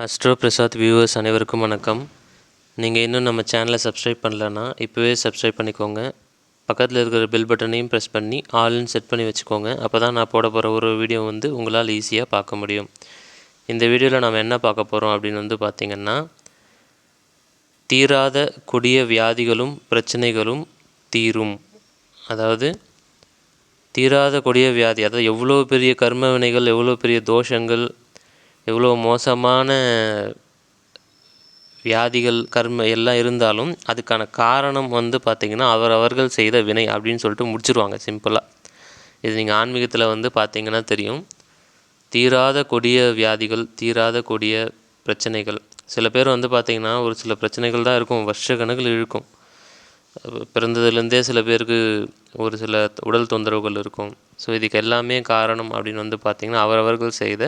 Astro Prasad viewers அனைவருக்கும் வணக்கம். நீங்கள் இன்னும் நம்ம சேனலை சப்ஸ்கிரைப் பண்ணலன்னா இப்போவே சப்ஸ்கிரைப் பண்ணிக்கோங்க. பக்கத்தில் இருக்கிற பெல் பட்டனையும் ப்ரெஸ் பண்ணி ஆல்னு செட் பண்ணி வச்சுக்கோங்க. அப்போ தான் நான் போட போகிற ஒரு வீடியோ வந்து உங்களால் ஈஸியாக பார்க்க முடியும். இந்த வீடியோவில் நம்ம என்ன பார்க்க போகிறோம் அப்படின்னு வந்து பார்த்திங்கன்னா தீராத கொடிய வியாதிகளும் பிரச்சனைகளும் தீரும். அதாவது தீராத கொடிய வியாதி அதாவது எவ்வளோ பெரிய கர்ம வினைகள் எவ்வளோ பெரிய தோஷங்கள் எவ்வளோ மோசமான வியாதிகள் கர்ம எல்லாம் இருந்தாலும் அதுக்கான காரணம் வந்து பார்த்திங்கன்னா அவரவர்கள் செய்த வினை அப்படின்னு சொல்லிட்டு முடிச்சிருவாங்க சிம்பிளாக இது நீங்கள் ஆன்மீகத்தில் வந்து பார்த்திங்கன்னா தெரியும். தீராத கொடிய வியாதிகள் தீராத கொடிய பிரச்சனைகள். சில பேர் வந்து பார்த்திங்கன்னா ஒரு சில பிரச்சனைகள் தான் இருக்கும் வருஷ கணக்கில் இருக்கும். பிறந்ததுலேருந்தே சில பேருக்கு ஒரு சில உடல் தொந்தரவுகள் இருக்கும். ஸோ இதுக்கு எல்லாமே காரணம் அப்படின்னு வந்து பார்த்திங்கன்னா அவரவர்கள் செய்த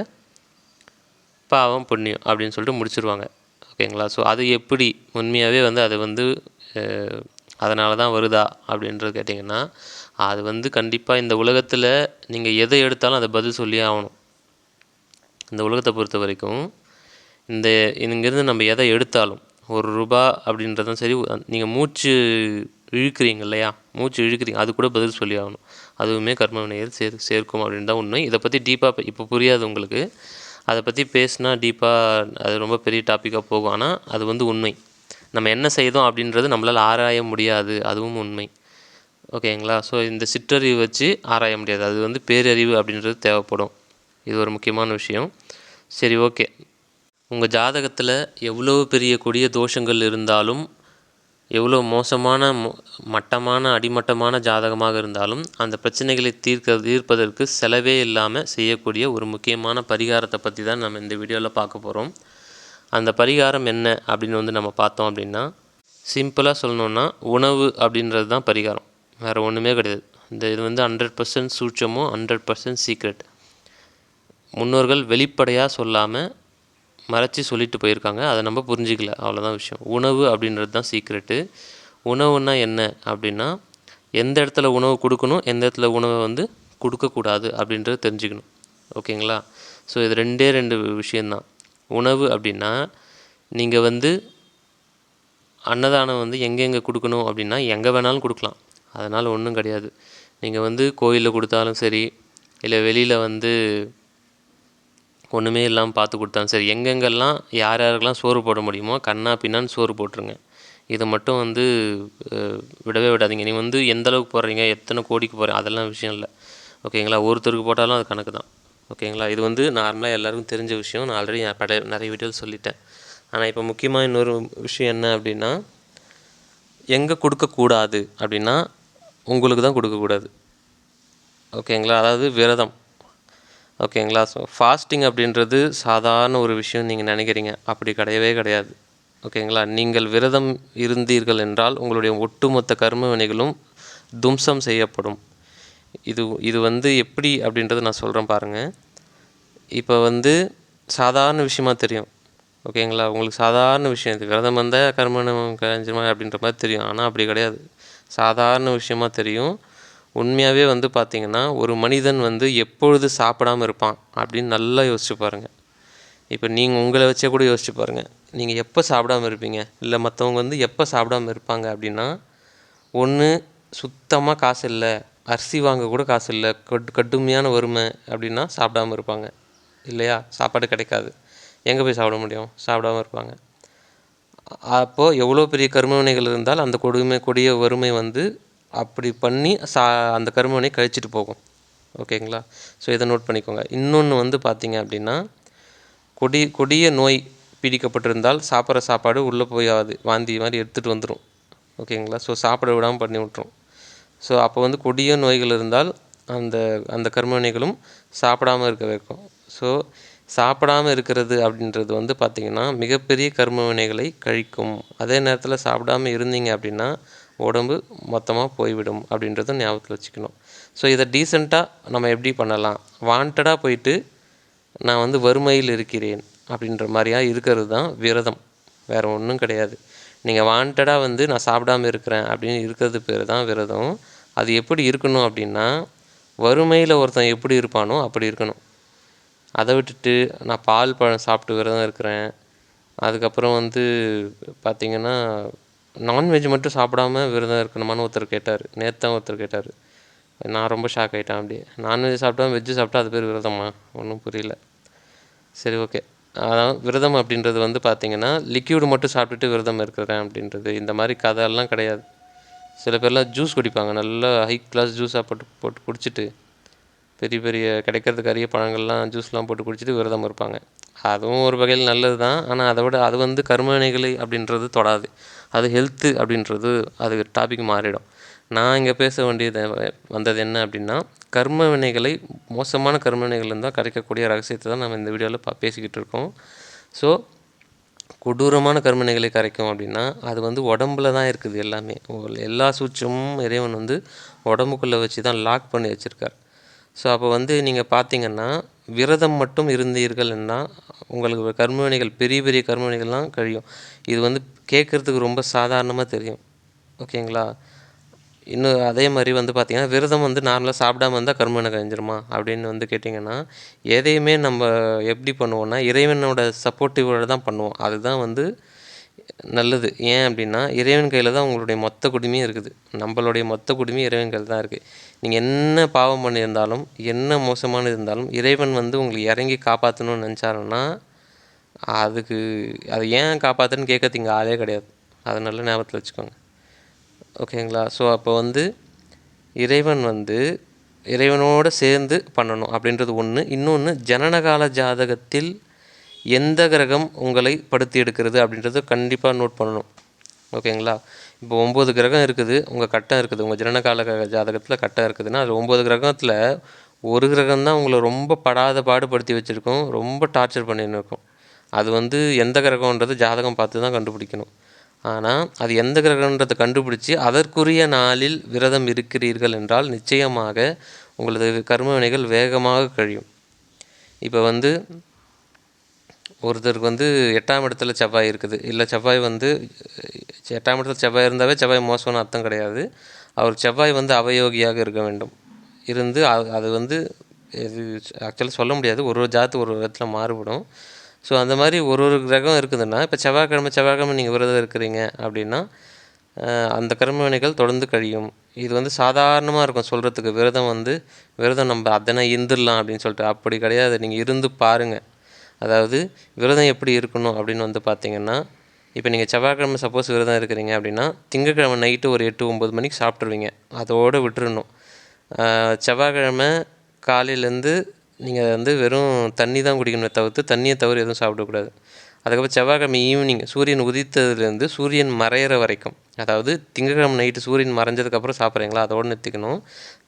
பாவம் புண்ணியம் அப்படின்னு சொல்லிட்டு முடிச்சிருவாங்க. ஓகேங்களா? ஸோ அது எப்படி? உண்மையாகவே வந்து அது வந்து அதனால தான் வருதா அப்படின்றது கேட்டிங்கன்னா அது வந்து கண்டிப்பாக இந்த உலகத்தில் நீங்கள் எதை எடுத்தாலும் அதை பதில் சொல்லியே ஆகணும். இந்த உலகத்தை பொறுத்த வரைக்கும் இந்த இங்கேருந்து நம்ம எதை எடுத்தாலும் ஒரு ரூபா அப்படின்றதும் சரி நீங்கள் மூச்சு இழுக்கிறீங்க இல்லையா? மூச்சு இழுக்கிறீங்க அது கூட பதில் சொல்லி ஆகணும். அதுவுமே கர்ம வினையில் சேர் சேர்க்கும் அப்படின்னு தான் உண்மை. இதை பற்றி டீப்பாக இப்போ புரியாது உங்களுக்கு. அதை பற்றி பேசினா டீப்பாக அது ரொம்ப பெரிய டாப்பிக்காக போகும். ஆனால் அது வந்து உண்மை. நம்ம என்ன செய்தோம் அப்படின்றது நம்மளால் ஆராய முடியாது. அதுவும் உண்மை. ஓகேங்களா? ஸோ இந்த சிற்றறிவு வச்சு ஆராய முடியாது. அது வந்து பேரறிவு அப்படின்றது தேவைப்படும். இது ஒரு முக்கியமான விஷயம். சரி ஓகே உங்கள் ஜாதகத்தில் எவ்வளோ பெரிய கொடிய தோஷங்கள் இருந்தாலும் எவ்வளோ மோசமான மட்டமான அடிமட்டமான ஜாதகமாக இருந்தாலும் அந்த பிரச்சனைகளை தீர்க்க தீர்ப்பதற்கு செலவே இல்லாமல் செய்யக்கூடிய ஒரு முக்கியமான பரிகாரத்தை பற்றி தான் நம்ம இந்த வீடியோவில் பார்க்க போகிறோம் அந்த பரிகாரம் என்ன அப்படின்னு வந்து நம்ம பார்த்தோம் அப்படின்னா சிம்பிளாக சொல்லணுன்னா உணவு அப்படின்றது தான் பரிகாரம். வேறு ஒன்றுமே கிடையாது. இந்த இது வந்து ஹண்ட்ரட் பர்சன்ட் சூட்சமும் ஹண்ட்ரட் பர்சன்ட் சீக்ரெட் முன்னோர்கள் வெளிப்படையாக சொல்லாமல் மறைச்சி சொல்லிட்டு போயிருக்காங்க. அதை நம்ம புரிஞ்சிக்கல. அவ்வளோதான் விஷயம். உணவு அப்படின்றது தான் சீக்ரெட்டு உணவுன்னா என்ன அப்படின்னா எந்த இடத்துல உணவு கொடுக்கணும் எந்த இடத்துல உணவை வந்து கொடுக்கக்கூடாது அப்படின்றத தெரிஞ்சுக்கணும். ஓகேங்களா? ஸோ இது ரெண்டே ரெண்டு விஷயந்தான் உணவு அப்படின்னா நீங்கள் வந்து அன்னதானம் வந்து எங்கெங்கே கொடுக்கணும் அப்படின்னா எங்கே வேணாலும் கொடுக்கலாம். அதனால் ஒன்றும் கிடையாது. நீங்கள் வந்து கோயிலில் கொடுத்தாலும் சரி இல்லை வெளியில் வந்து ஒன்றுமே இல்லாமல் பார்த்து கொடுத்தாலும் சரி. எங்கெங்கெல்லாம் யார் யாருக்கெல்லாம் சோறு போட முடியுமோ கண்ணா பின்னான்னு சோறு போட்டுருங்க. இதை மட்டும் வந்து விடவே விடாதீங்க. நீங்கள் வந்து எந்த அளவுக்கு போடுறீங்க எத்தனை கோடிக்கு போகிறீங்க அதெல்லாம் விஷயம் இல்லை. ஓகேங்களா? ஒருத்தருக்கு போட்டாலும் அது கணக்கு தான். ஓகேங்களா? இது வந்து நார்மலாக எல்லாருக்கும் தெரிஞ்ச விஷயம். நான் ஆல்ரெடி நான் பட நிறைய வீடியோவில் சொல்லிட்டேன். ஆனால் இப்போ முக்கியமாக இன்னொரு விஷயம் என்ன அப்படின்னா எங்கே கொடுக்கக்கூடாது அப்படின்னா உங்களுக்கு தான் கொடுக்கக்கூடாது ஓகேங்களா? அதாவது விரதம். ஓகேங்களா? ஸோ ஃபாஸ்டிங் அப்படின்றது சாதாரண ஒரு விஷயம் நீங்கள் நினைக்கிறீங்க. அப்படி கிடையவே கிடையாது. ஓகேங்களா? நீங்கள் விரதம் இருந்தீர்கள் என்றால் உங்களுடைய ஒட்டுமொத்த கர்ம வினைகளும் தும்சம் செய்யப்படும். இது இது வந்து எப்படி அப்படின்றத நான் சொல்கிறேன் பாருங்கள் இப்போ வந்து சாதாரண விஷயமா தெரியும். ஓகேங்களா? உங்களுக்கு சாதாரண விஷயம் இது. விரதம் வந்தால் கர்மணம் கழிஞ்சிருமா அப்படின்ற மாதிரி தெரியும். ஆனால் அப்படி கிடையாது. சாதாரண விஷயமா தெரியும். உண்மையாகவே வந்து பார்த்திங்கன்னா ஒரு மனிதன் வந்து எப்பொழுது சாப்பிடாமல் இருப்பான் அப்படின்னு நல்லா யோசிச்சு பாருங்கள் இப்போ நீங்கள் உங்களை வச்சே கூட யோசிச்சு பாருங்கள் நீங்கள் எப்போ சாப்பிடாமல் இருப்பீங்க? இல்லை மற்றவங்க வந்து எப்போ சாப்பிடாமல் இருப்பாங்க அப்படின்னா ஒன்று சுத்தமாக காசு இல்லை. அரிசி வாங்க கூட காசு இல்லை. கட் கடுமையான வறுமை அப்படின்னா சாப்பிடாமல் இருப்பாங்க. இல்லையா? சாப்பாடு கிடைக்காது. எங்கே போய் சாப்பிட முடியும்? சாப்பிடாமல் இருப்பாங்க. அப்போது எவ்வளோ பெரிய கருமவினைகள் இருந்தால் அந்த கொடுமை கொடிய வறுமை வந்து அப்படி பண்ணி சா அந்த கருமனை கழிச்சிட்டு போகும். ஓகேங்களா? ஸோ இதை நோட் பண்ணிக்கோங்க. இன்னொன்று வந்து பார்த்திங்க அப்படின்னா கொடி கொடிய நோய் பீடிக்கப்பட்டிருந்தால் சாப்பிட்ற சாப்பாடு உள்ளே போயாது வாந்தி மாதிரி எடுத்துகிட்டு வந்துடும் ஓகேங்களா? ஸோ சாப்பிட விடாமல் பண்ணி விட்ரும் ஸோ அப்போ வந்து கொடிய நோய்கள் இருந்தால் அந்த அந்த கர்மவினைகளும் சாப்பிடாமல் இருக்க வைக்கும். ஸோ சாப்பிடாமல் இருக்கிறது அப்படின்றது வந்து பார்த்திங்கன்னா மிகப்பெரிய கர்மவினைகளை கழிக்கும். அதே நேரத்தில் சாப்பிடாமல் இருந்தீங்க அப்படின்னா உடம்பு மொத்தமாக போய்விடும் அப்படின்றத ஞாபகத்தில் வச்சுக்கணும். ஸோ இதை டீசெண்டாக நம்ம எப்படி பண்ணலாம்? வாண்டடாக போயிட்டு நான் வந்து வறுமையில் இருக்கிறேன் அப்படின்ற மாதிரியாக இருக்கிறது தான் விரதம். வேறு ஒன்றும் கிடையாது. நீங்கள் வாண்டடாக வந்து நான் சாப்பிடாமல் இருக்கிறேன் அப்படின்னு இருக்கிறது பேர் தான் விரதம். அது எப்படி இருக்கணும் அப்படின்னா வறுமையில் ஒருத்தன் எப்படி இருப்பானோ அப்படி இருக்கணும். அதை விட்டுட்டு நான் பால் பழம் சாப்பிட்டு விரதம் இருக்கிறேன். அதுக்கப்புறம் வந்து பார்த்திங்கன்னா நான்வெஜ் மட்டும் சாப்பிடாம விரதம் இருக்கணுமான்னு ஒருத்தர் கேட்டார். நேற்று தான் ஒருத்தர் கேட்டார். நான் ரொம்ப ஷாக் ஆகிட்டேன் அப்படியே. நான்வெஜ் சாப்பிட்டா வெஜ்ஜு சாப்பிட்டா அது பேர் விரதமா? ஒன்றும் புரியல. சரி ஓகே அதான் விரதம் அப்படின்றது வந்து பார்த்திங்கன்னா லிக்யூடு மட்டும் சாப்பிட்டுட்டு விரதம் இருக்கிறேன் அப்படின்றது. இந்த மாதிரி கதையெல்லாம் கிடையாது. சில பேர்லாம் ஜூஸ் குடிப்பாங்க. நல்லா ஹை கிளாஸ் ஜூஸாக போட்டு போட்டு குடிச்சிட்டு பெரிய பெரிய கிடைக்கிறதுக்கு அரிய பழங்கள்லாம் ஜூஸ்லாம் போட்டு குடிச்சிட்டு விரதம் இருப்பாங்க. அதுவும் ஒரு வகையில் நல்லது தான் ஆனால் அதை விட அது வந்து கர்மவினைகளை அப்படின்றது தொடாது. அது ஹெல்த்து அப்படின்றது அது டாபிக் மாறிடும். நான் இங்கே பேச வேண்டியது வந்தது என்ன அப்படின்னா கர்ம வினைகளை மோசமான கர்ம வினைகள் இருந்தால் கிடைக்கக்கூடிய ரகசியத்தை தான் நம்ம இந்த வீடியோவில் பா பேசிக்கிட்டு இருக்கோம். ஸோ கொடூரமான கர்மனைகளை கரைக்கும் அப்படின்னா அது வந்து உடம்புல தான் இருக்குது எல்லாமே. எல்லா சூட்சமும் இறைவன் வந்து உடம்புக்குள்ளே வச்சு தான் லாக் பண்ணி வச்சுருக்கார். ஸோ அப்போ வந்து நீங்கள் பார்த்தீங்கன்னா விரதம் மட்டும் இருந்தீர்கள்னா உங்களுக்கு கர்மவினைகள் பெரிய பெரிய கர்மவினைகள்லாம் கழியும். இது வந்து கேட்குறதுக்கு ரொம்ப சாதாரணமாக தெரியும். ஓகேங்களா? இன்னும் அதே மாதிரி வந்து பார்த்திங்கன்னா விரதம் வந்து நார்மலாக சாப்பிடாம இருந்தால் கர்மவினை கழிஞ்சிருமா அப்படின்னு வந்து கேட்டிங்கன்னா எதையுமே நம்ம எப்படி பண்ணுவோன்னா இறைவனோட சப்போர்ட்டிவோட தான் பண்ணுவோம். அதுதான் வந்து நல்லது. ஏன் அப்படின்னா இறைவன் கையில் தான் உங்களுடைய மொத்த குடுமையும் இருக்குது. நம்மளுடைய மொத்த குடுமையும் இறைவன் கையில் தான் இருக்குது நீங்கள் என்ன பாவம் பண்ணியிருந்தாலும் என்ன மோசமானது இருந்தாலும் இறைவன் வந்து உங்களை இறங்கி காப்பாற்றணும்னு நினச்சாருன்னா அதுக்கு அது ஏன் காப்பாற்றுன்னு கேட்கறதுக்கு இங்கே ஆளே கிடையாது. அதை நல்ல ஞாபகத்தில் வச்சுக்கோங்க. ஓகேங்களா ஸோ அப்போ வந்து இறைவன் வந்து இறைவனோடு சேர்ந்து பண்ணணும் அப்படின்றது ஒன்று இன்னொன்று ஜனனகால ஜாதகத்தில் எந்த கிரகம் உங்களை படுத்தி எடுக்கிறது அப்படின்றத கண்டிப்பாக நோட் பண்ணணும். ஓகேங்களா? இப்போ ஒம்பது கிரகம் இருக்குது உங்கள் கட்டம் இருக்குது உங்கள் ஜனனகால க- ஜாதகத்தில் கட்டம் இருக்குதுன்னா அது ஒம்பது கிரகத்தில் ஒரு கிரகம் தான் உங்களை ரொம்ப படாத பாடுபடுத்தி வச்சுருக்கும் ரொம்ப டார்ச்சர் பண்ணின்னு இருக்கும். அது வந்து எந்த கிரகம்ன்றது ஜாதகம் பார்த்து தான் கண்டுபிடிக்கணும். ஆனால் அது எந்த கிரகன்றதை கண்டுபிடிச்சி அதற்குரிய நாளில் விரதம் இருக்கிறீர்கள் என்றால் நிச்சயமாக உங்களது கர்ம வினைகள் வேகமாக கழியும். இப்போ வந்து ஒருத்தருக்கு வந்து எட்டாம் இடத்துல செவ்வாய் இருக்குது. இல்லை செவ்வாய் வந்து எட்டாம் இடத்துல செவ்வாய் இருந்தாவே செவ்வாய் மோசம்னு அர்த்தம் கிடையாது. அவர் செவ்வாய் வந்து அவயோகியாக இருக்க வேண்டும். இருந்து அது அது வந்து இது ஆக்சுவலாக சொல்ல முடியாது. ஒரு ஒரு ஜாத்து ஒரு ஒரு விதத்தில் மாறுபடும். ஸோ அந்த மாதிரி ஒரு ஒரு கிரகம் இருக்குதுன்னா இப்போ செவ்வாய்க்கிழமை செவ்வாய்க்கிழமை நீங்கள் விரதம் இருக்கிறீங்க அப்படின்னா அந்த கர்மவினைகள் தொடர்ந்து கழியும். இது வந்து சாதாரணமாக இருக்கும் சொல்கிறதுக்கு விரதம் வந்து விரதம் நம்ம அதனை இருந்துடலாம் அப்படின்னு சொல்லிட்டு. அப்படி கிடையாது. நீங்கள் இருந்து பாருங்கள் அதாவது விரதம் எப்படி இருக்கணும் அப்படின்னு வந்து பார்த்தீங்கன்னா இப்போ நீங்கள் செவ்வாய்க்கிழமை சப்போஸ் விரதம் இருக்கிறீங்க அப்படின்னா திங்கக்கிழமை நைட்டு ஒரு எட்டு ஒம்பது மணிக்கு சாப்பிட்ருவீங்க அதோடு விட்டுறணும். செவ்வாய்க்கிழமை காலையிலேருந்து நீங்கள் வந்து வெறும் தண்ணி தான் குடிக்கணுமே தவிர்த்து தண்ணியை தவிர எதுவும் சாப்பிடக்கூடாது அதுக்கப்புறம் செவ்வாய்க்கிழமை ஈவினிங் சூரியன் உதித்ததுலேருந்து சூரியன் மறையிற வரைக்கும் அதாவது திங்கக்கிழமை நைட்டு சூரியன் மறைஞ்சதுக்கப்புறம் சாப்பிட்றீங்களா? அதோடு நிறுத்திக்கணும்.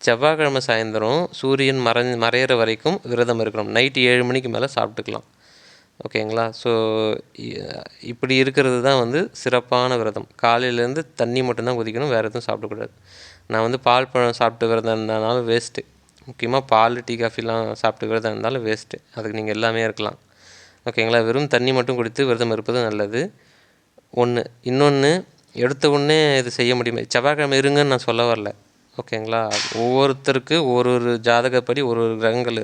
செவ்வாய்க்கிழமை சாயந்தரம் சூரியன் மறை மறையிற வரைக்கும் விரதம் இருக்கணும். நைட்டு ஏழு மணிக்கு மேலே சாப்பிட்டுக்கலாம். ஓகேங்களா? ஸோ இப்படி இருக்கிறது தான் வந்து சிறப்பான விரதம். காலையிலேருந்து தண்ணி மட்டும்தான் குதிக்கணும் வேறு எதுவும் சாப்பிடக்கூடாது நான் வந்து பால் பழம் சாப்பிட்டு விரதம் இருந்தனாலும் வேஸ்ட்டு முக்கியமாக பால் டீ காஃபிலாம் சாப்பிட்டு விரதம் இருந்தாலும் வேஸ்ட்டு அதுக்கு நீங்கள் எல்லாமே இருக்கலாம். ஓகேங்களா? வெறும் தண்ணி மட்டும் குடித்து விரதம் இருப்பது நல்லது. ஒன்று இன்னொன்று எடுத்த உடனே இது செய்ய முடியுமே? செவ்வாய்க்கிழமை இருங்கன்னு நான் சொல்ல வரல. ஓகேங்களா? ஒவ்வொருத்தருக்கு ஒரு ஒரு ஜாதகப்படி ஒரு ஒரு கிரகங்கள்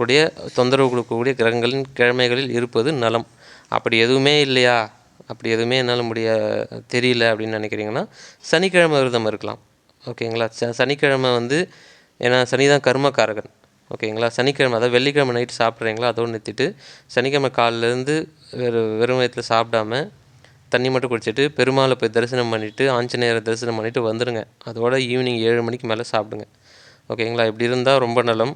கூடிய தொந்தரவு கொடுக்கக்கூடிய கிரகங்களின் கிழமைகளில் இருப்பது நலம். அப்படி எதுவுமே இல்லையா? அப்படி எதுவுமே என்னால் முடிய தெரியல அப்படின்னு நினைக்கிறீங்கன்னா சனிக்கிழமை விரதம் இருக்கலாம். ஓகேங்களா? ச சனிக்கிழமை வந்து ஏன்னா சனி தான் கர்மக்காரகன். ஓகேங்களா? சனிக்கிழமை அதாவது வெள்ளிக்கிழமை நைட்டு சாப்பிட்றீங்களா? அதோடு நிறுத்திட்டு சனிக்கிழமை காலிலேருந்து வெறும் வெறும் வயத்தில் சாப்பிடாம தண்ணி மட்டும் குடிச்சிட்டு பெருமாளை போய் தரிசனம் பண்ணிவிட்டு ஆஞ்சநேயரை தரிசனம் பண்ணிவிட்டு வந்துடுங்க அதோட ஈவினிங் ஏழு மணிக்கு மேலே சாப்பிடுங்க. ஓகேங்களா? இப்படி இருந்தால் ரொம்ப நலம்.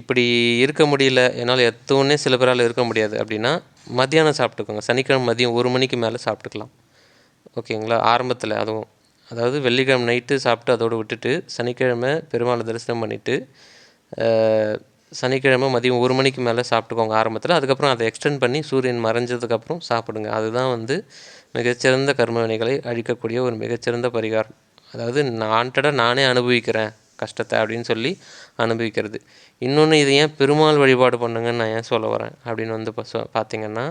இப்படி இருக்க முடியல என்னால் எத்தோன்னே சில பேரால் இருக்க முடியாது அப்படின்னா மத்தியானம் சாப்பிட்டுக்கோங்க. சனிக்கிழமை மதியம் ஒரு மணிக்கு மேலே சாப்பிட்டுக்கலாம். ஓகேங்களா? ஆரம்பத்தில் அதுவும். அதாவது வெள்ளிக்கிழமை நைட்டு சாப்பிட்டு அதோடு விட்டுட்டு சனிக்கிழமை பெருமாளை தரிசனம் பண்ணிவிட்டு சனிக்கிழமை மதியம் ஒரு மணிக்கு மேலே சாப்பிட்டுக்கோங்க ஆரம்பத்தில். அதுக்கப்புறம் அதை எக்ஸ்டெண்ட் பண்ணி சூரியன் மறைஞ்சதுக்கப்புறம் சாப்பிடுங்க. அதுதான் வந்து மிகச்சிறந்த கர்மவினைகளை அழிக்கக்கூடிய ஒரு மிகச்சிறந்த பரிகாரம். அதாவது நான்டடாக நானே அனுபவிக்கிறேன். கஷ்டத்தை அப்படின்னு சொல்லி அனுபவிக்கிறது. இன்னொன்று இது ஏன் பெருமாள் வழிபாடு பண்ணுங்கன்னு நான் ஏன் சொல்ல வரேன்? அப்படின்னு வந்து இப்போ பார்த்தீங்கன்னா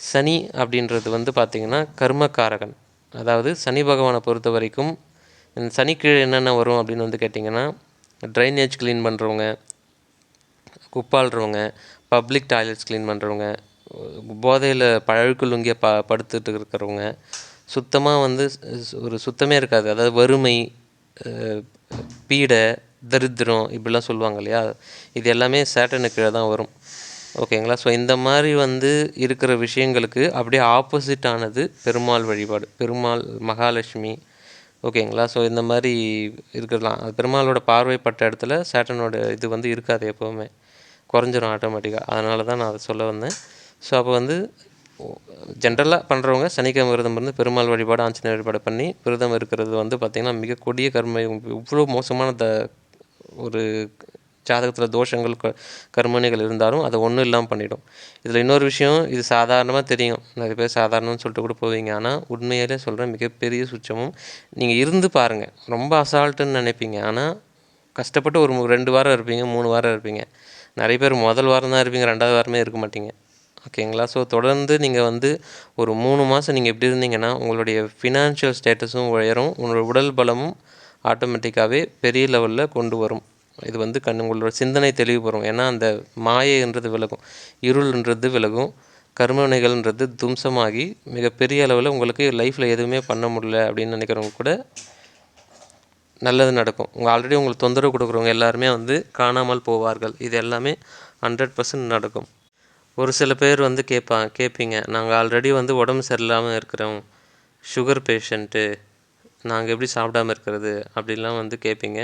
சனி அப்படின்றது வந்து பார்த்திங்கன்னா கர்மக்காரகன். அதாவது சனி பகவானை பொறுத்த வரைக்கும் இந்த சனிக்கு என்னென்ன வரும் அப்படின்னு வந்து கேட்டிங்கன்னா ட்ரைனேஜ் க்ளீன் பண்ணுறவங்க குப்பாளுறவங்க பப்ளிக் டாய்லெட்ஸ் க்ளீன் பண்ணுறவங்க போதையில் பழக்கு ப படுத்துட்டு இருக்கிறவங்க சுத்தமாக வந்து ஒரு சுத்தமே இருக்காது. அதாவது வறுமை பீடை தரித்திரம் இப்படிலாம் சொல்லுவாங்க இல்லையா? இது எல்லாமே சேட்டனுக்கு கீழே தான் வரும். ஓகேங்களா ஸோ இந்த மாதிரி வந்து இருக்கிற விஷயங்களுக்கு அப்படியே ஆப்போசிட் ஆனது பெருமாள் வழிபாடு பெருமாள் மகாலட்சுமி. ஓகேங்களா ஸோ இந்த மாதிரி இருக்கலாம். அது பெருமாளோட பார்வைப்பட்ட இடத்துல சேட்டனோட இது வந்து இருக்காது எப்போவுமே. குறைஞ்சிரும் ஆட்டோமேட்டிக்காக அதனால தான் நான் அதை சொல்ல வந்தேன். ஸோ அப்போ வந்து ஜென்ரலாக பண்ணுறவங்க சனிக்கிழமை விரதம் இருந்து பெருமாள் வழிபாடு ஆஞ்சநேயர் வழிபாடு பண்ணி விரதம் இருக்கிறது வந்து பார்த்திங்கன்னா மிக கொடிய கர்ம இவ்வளோ மோசமான த ஒரு ஜாதகத்தில் தோஷங்கள் க கர்மணிகள் இருந்தாலும் அதை ஒன்றும் இல்லாமல் பண்ணிடும். இதில் இன்னொரு விஷயம் இது சாதாரணமாக தெரியும். நிறைய பேர் சாதாரணம்னு சொல்லிட்டு கூட போவீங்க. ஆனால் உண்மையிலே சொல்கிறேன் மிகப்பெரிய சுச்சமும் நீங்கள் இருந்து பாருங்கள் ரொம்ப அசால்ட்டுன்னு நினைப்பீங்க. ஆனால் கஷ்டப்பட்டு ஒரு ரெண்டு வாரம் இருப்பீங்க மூணு வாரம் இருப்பீங்க. நிறைய பேர் முதல் வாரம் தான் இருப்பீங்க ரெண்டாவது வாரமே இருக்க மாட்டீங்க. ஓகேங்களா ஸோ தொடர்ந்து நீங்கள் வந்து ஒரு மூணு மாதம் நீங்கள் எப்படி இருந்தீங்கன்னா உங்களுடைய ஃபினான்ஷியல் ஸ்டேட்டஸும் உயரும். உங்களோட உடல் பலமும் ஆட்டோமேட்டிக்காகவே பெரிய லெவலில் கொண்டு வரும். இது வந்து கண் உங்களோட சிந்தனை தெளிவு பெறும். ஏன்னா அந்த மாயைன்றது விலகும். இருள்ன்றது விலகும். கர்மவினைகள்ன்றது தும்சமாகி மிகப்பெரிய அளவில் உங்களுக்கு லைஃப்பில் எதுவுமே பண்ண முடியல அப்படின்னு நினைக்கிறவங்க கூட நல்லது நடக்கும். உங்கள் ஆல்ரெடி உங்களுக்கு தொந்தரவு கொடுக்குறவங்க எல்லாருமே வந்து காணாமல் போவார்கள். இது எல்லாமே ஹண்ட்ரட் பர்சன்ட் நடக்கும். ஒரு சில பேர் வந்து கேட்பா கேட்பீங்க நாங்கள் ஆல்ரெடி வந்து உடம்பு சரியில்லாமல் இருக்கிறோம். சுகர் பேஷண்ட்டு நாங்கள் எப்படி சாப்பிடாம இருக்கிறது அப்படிலாம் வந்து கேட்பீங்க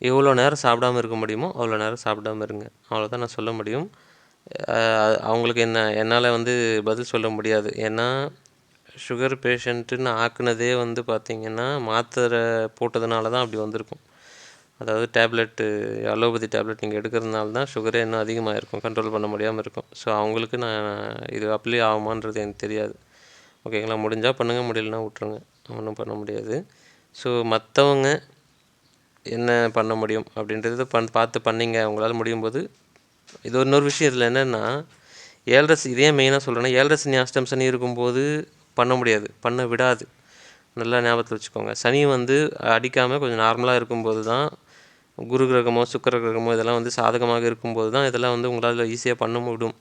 எவ்வளோ நேரம் சாப்பிடாம இருக்க முடியுமோ அவ்வளோ நேரம் சாப்பிடாம இருங்க. அவ்வளோதான் நான் சொல்ல முடியும். அவங்களுக்கு என்ன என்னால் வந்து பதில் சொல்ல முடியாது. ஏன்னா சுகர் பேஷண்ட்டுன்னு ஆக்குனதே வந்து பார்த்திங்கன்னா மாத்திரை போட்டதுனால தான் அப்படி வந்திருக்கும். அதாவது டேப்லெட்டு அலோபதி டேப்லெட் நீங்கள் எடுக்கிறதுனால தான் சுகரே இன்னும் அதிகமாக இருக்கும் கண்ட்ரோல் பண்ண முடியாமல் இருக்கும். ஸோ அவங்களுக்கு நான் இது அப்ளை ஆகுமான்றது எனக்கு தெரியாது. ஓகேங்களா முடிஞ்சால் பண்ணுங்கள் முடியலன்னா விட்ருங்க ஒன்றும் பண்ண முடியாது. ஸோ மற்றவங்க என்ன பண்ண முடியும் அப்படின்றத பண் பார்த்து பண்ணிங்க அவங்களால் முடியும் போது இது இன்னொரு விஷயம் இதில் என்னென்னா ஏழரசு இதே மெயினாக சொல்கிறேன்னா ஏழரசு சனி சனி இருக்கும்போது பண்ண முடியாது. பண்ண விடாது. நல்லா ஞாபகத்தில் வச்சுக்கோங்க. சனி வந்து அடிக்காமல் கொஞ்சம் நார்மலாக இருக்கும்போது தான் குரு கிரகமோ சுக்கிர கிரகமோ இதெல்லாம் வந்து சாதகமாக இருக்கும்போது தான் இதெல்லாம் வந்து உங்களால் ஈஸியாக பண்ண முடியும்.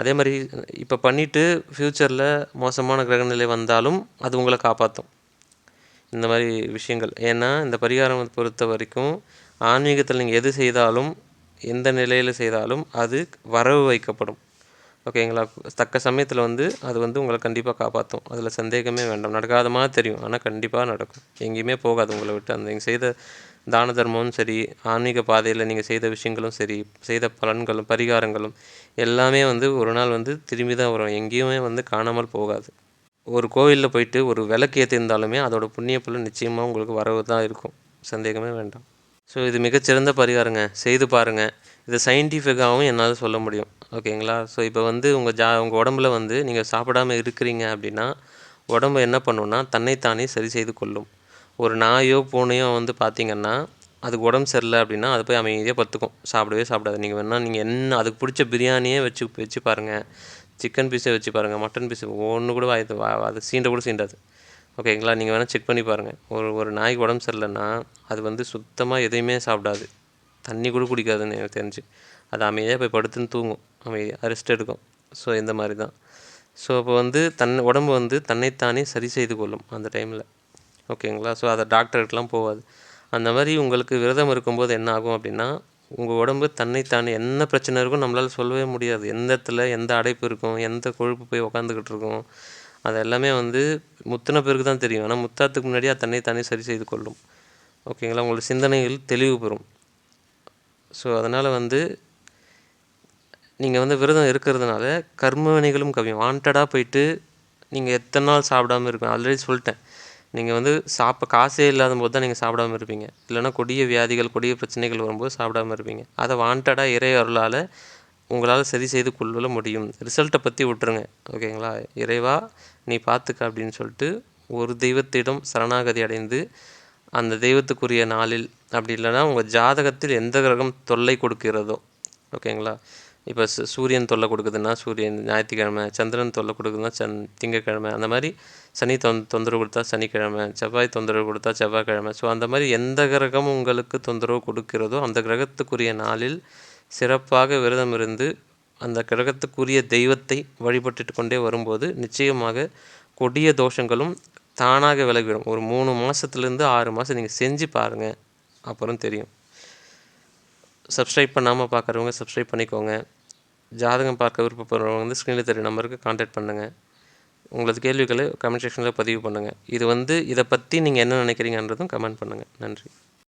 அதே மாதிரி இப்போ பண்ணிவிட்டு ஃப்யூச்சரில் மோசமான கிரகநிலை வந்தாலும் அது உங்களை காப்பாற்றும் இந்த மாதிரி விஷயங்கள். ஏன்னா இந்த பரிகாரம் பொறுத்த வரைக்கும் ஆன்மீகத்தில் நீங்கள் எது செய்தாலும் எந்த நிலையில் செய்தாலும் அது வரவு வைக்கப்படும். ஓகேங்களா? தக்க சமயத்தில் வந்து அது வந்து உங்களை கண்டிப்பாக காப்பாற்றும் அதில் சந்தேகமே வேண்டாம். நடக்காத மாதிரி தெரியும். ஆனால் கண்டிப்பாக நடக்கும். எங்கேயுமே போகாது உங்களை விட்டு. அந்த நீங்கள் செய்த தான தர்மமும் சரி ஆன்மீக பாதையில் நீங்கள் செய்த விஷயங்களும் சரி செய்த பலன்களும் பரிகாரங்களும் எல்லாமே வந்து ஒரு நாள் வந்து திரும்பி தான் வரும். எங்கேயுமே வந்து காணாமல் போகாது. ஒரு கோவிலில் போயிட்டு ஒரு விளக்கு ஏற்றிருந்தாலுமே அதோட புண்ணிய பலன் நிச்சயமாக உங்களுக்கு வரவு தான் இருக்கும். சந்தேகமே வேண்டாம். ஸோ இது மிகச்சிறந்த பரிகாரங்க. செய்து பாருங்கள் இது சயின்டிஃபிக்காகவும் என்னால் சொல்ல முடியும். ஓகேங்களா ஸோ இப்போ வந்து உங்கள் ஜா உங்கள் உடம்புல வந்து நீங்கள் சாப்பிடாம இருக்கிறீங்க அப்படின்னா உடம்பு என்ன பண்ணுன்னா தன்னைத்தானே சரி செய்து கொள்ளும். ஒரு நாயோ பூனையோ வந்து பார்த்தீங்கன்னா அதுக்கு உடம்பு சரியில்லை அப்படின்னா அது போய் அமைதியாக பத்துக்கும். சாப்பிடவே சாப்பிடாது. நீங்கள் வேணால் நீங்கள் என்ன அதுக்கு பிடிச்ச பிரியாணியே வச்சு வச்சு பாருங்கள் சிக்கன் பீஸே வச்சு பாருங்கள் மட்டன் பீஸ் ஒன்று கூட வாய் வா- அது சீண்ட கூட சீண்டாது. ஓகேங்களா நீங்கள் வேணால் செக் பண்ணி பாருங்கள் ஒரு ஒரு நாய்க்கு உடம்பு சரியில்லைன்னா அது வந்து சுத்தமாக எதையுமே சாப்பிடாது. தண்ணி கூட குடிக்காதுன்னு எனக்கு தெரிஞ்சு. அது அமைதியாக போய் படுத்துன்னு தூங்கும். அமைதியாக ரெஸ்ட் எடுக்கும். ஸோ இந்த மாதிரி தான் ஸோ அப்போ வந்து தன் உடம்பு வந்து தன்னைத்தானே சரி செய்து கொள்ளும் அந்த டைமில் ஓகேங்களா ஸோ அதை டாக்டர்கிட்டலாம் போகாது. அந்த மாதிரி உங்களுக்கு விரதம் இருக்கும்போது என்ன ஆகும் அப்படின்னா உங்கள் உடம்பு தன்னைத்தானே என்ன பிரச்சனை இருக்கும் நம்மளால் சொல்லவே முடியாது. எந்த இடத்துல எந்த அடைப்பு இருக்கும் எந்த கொழுப்பு போய் உக்காந்துக்கிட்டு இருக்கும் அது எல்லாமே வந்து முத்தின பிறகு தான் தெரியும். ஆனால் முத்தாத்துக்கு முன்னாடி அது தன்னைத்தானே சரி செய்து கொள்ளும். ஓகேங்களா உங்களோட சிந்தனைகள் தெளிவு பெறும். ஸோ அதனால் வந்து நீங்கள் வந்து விரதம் இருக்கிறதுனால கர்மவினைகளும் கவியும். வாண்டடாக போயிட்டு நீங்கள் எத்தனை நாள் சாப்பிடாம இருப்பேன் ஆல்ரெடி சொல்லிட்டேன். நீங்கள் வந்து சாப்ப காசே இல்லாத போது தான் நீங்கள் சாப்பிடாம இருப்பீங்க. இல்லைனா கொடிய வியாதிகள் கொடிய பிரச்சனைகள் வரும்போது சாப்பிடாம இருப்பீங்க. அதை வாண்டடாக இறை அருளால் உங்களால் சரி செய்து கொள்ள முடியும். ரிசல்ட்டை பற்றி விட்டுருங்க. ஓகேங்களா? இறைவா நீ பார்த்துக்க அப்படின்னு சொல்லிட்டு ஒரு தெய்வத்திடம் சரணாகதி அடைந்து அந்த தெய்வத்துக்குரிய நாளில் அப்படி இல்லைன்னா உங்கள் ஜாதகத்தில் எந்த கிரகம் தொல்லை கொடுக்கிறதோ ஓகேங்களா? இப்போ சு- சூரியன் தொல்லை கொடுக்குதுன்னா சூரியன் ஞாயிற்றுக்கிழமை சந்திரன் தொல்லை கொடுக்குதுன்னா சந் திங்கக்கிழமை அந்த மாதிரி சனி தொந் தொந்தரவு கொடுத்தா சனிக்கிழமை செவ்வாய் தொந்தரவு கொடுத்தா செவ்வாய்க்கிழமை. ஸோ அந்த மாதிரி எந்த கிரகம் உங்களுக்கு தொந்தரவு கொடுக்கிறதோ அந்த கிரகத்துக்குரிய நாளில் சிறப்பாக விரதம் இருந்து அந்த கிரகத்துக்குரிய தெய்வத்தை வழிபட்டுட்டு கொண்டே வரும்போது நிச்சயமாக கொடிய தோஷங்களும் தானாக விலகிவிடும் ஒரு மூணு மாதத்துலேருந்து ஆறு மாதம் நீங்கள் செஞ்சு பாருங்கள் அப்புறம் தெரியும். சப்ஸ்கிரைப் பண்ணாமல் பார்க்குறவங்க சப்ஸ்கிரைப் பண்ணிக்கோங்க. ஜாதகம் பார்க்க விருப்பப்படுறவங்க வந்து ஸ்க்ரீனில் தெரிய நம்பருக்கு காண்டாக்ட் பண்ணுங்கள் உங்களது கேள்விகளை கமெண்ட் செக்ஷனில் பதிவு பண்ணுங்கள் இது வந்து இதை பற்றி நீங்கள் என்ன நினைக்கிறீங்கன்றதும் கமெண்ட் பண்ணுங்கள் நன்றி.